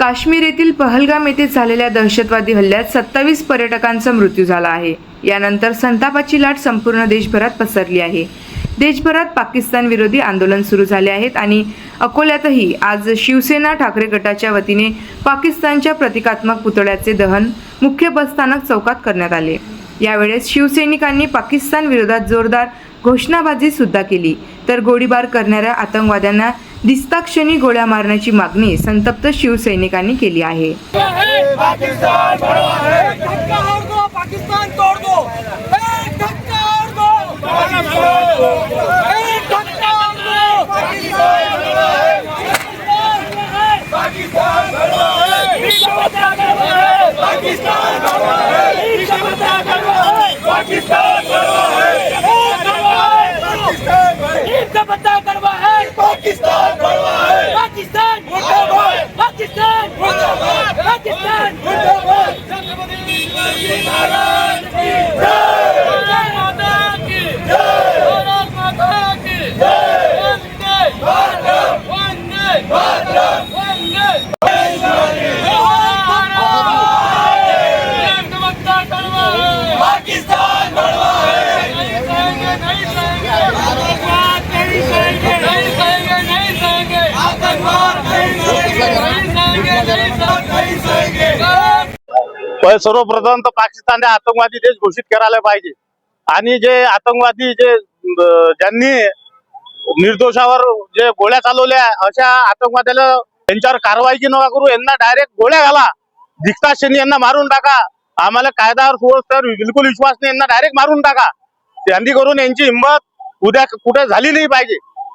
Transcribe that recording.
काश्मीर येथील पहलगाम येथे झालेल्या दहशतवादी हल्ल्यात सत्तावीस पर्यटकांचा मृत्यू झाला आहे. यानंतर संतापाची लाट संपूर्ण देशभरात पसरली आहे. देशभरात पाकिस्तान विरोधी आंदोलन सुरू झाले आहेत आणि अकोल्यातही आज शिवसेना ठाकरे गटाच्या वतीने पाकिस्तानच्या प्रतिकात्मक पुतळ्याचे दहन मुख्य बसस्थानक चौकात करण्यात आले. यावेळेस शिवसैनिकांनी पाकिस्तान विरोधात जोरदार घोषणाबाजी सुद्धा केली. तर गोळीबार करणाऱ्या आतंकवाद्यांना दिसताक्षणी गोळ्या मारण्याची मागणी संतप्त शिवसैनिकांनी केली आहे पाकिस्तान પાકિસ્તાન ભણવા હે પાકિસ્તાન મુર્દાબાદ પાકિસ્તાન મુર્દાબાદ પાકિસ્તાન મુર્દાબાદ છત્રપતિ શિવાજી મહારાજ पण सर्वप्रथम तर पाकिस्तान आतंकवादी देश घोषित करायला पाहिजे. आणि जे आतंकवादी जे ज्यांनी निर्दोषावर जे गोळ्या चालवल्या अशा आतंकवाद्याला त्यांच्यावर कारवाई नका करू. यांना डायरेक्ट गोळ्या घाला. दिक्ताशनी यांना मारून टाका. आम्हाला कायद्यावर सुव्यवस्थेवर बिलकुल विश्वास नाही. यांना डायरेक्ट मारून टाका. त्यांनी करून यांची हिंमत उद्या कुठे झाली नाही पाहिजे.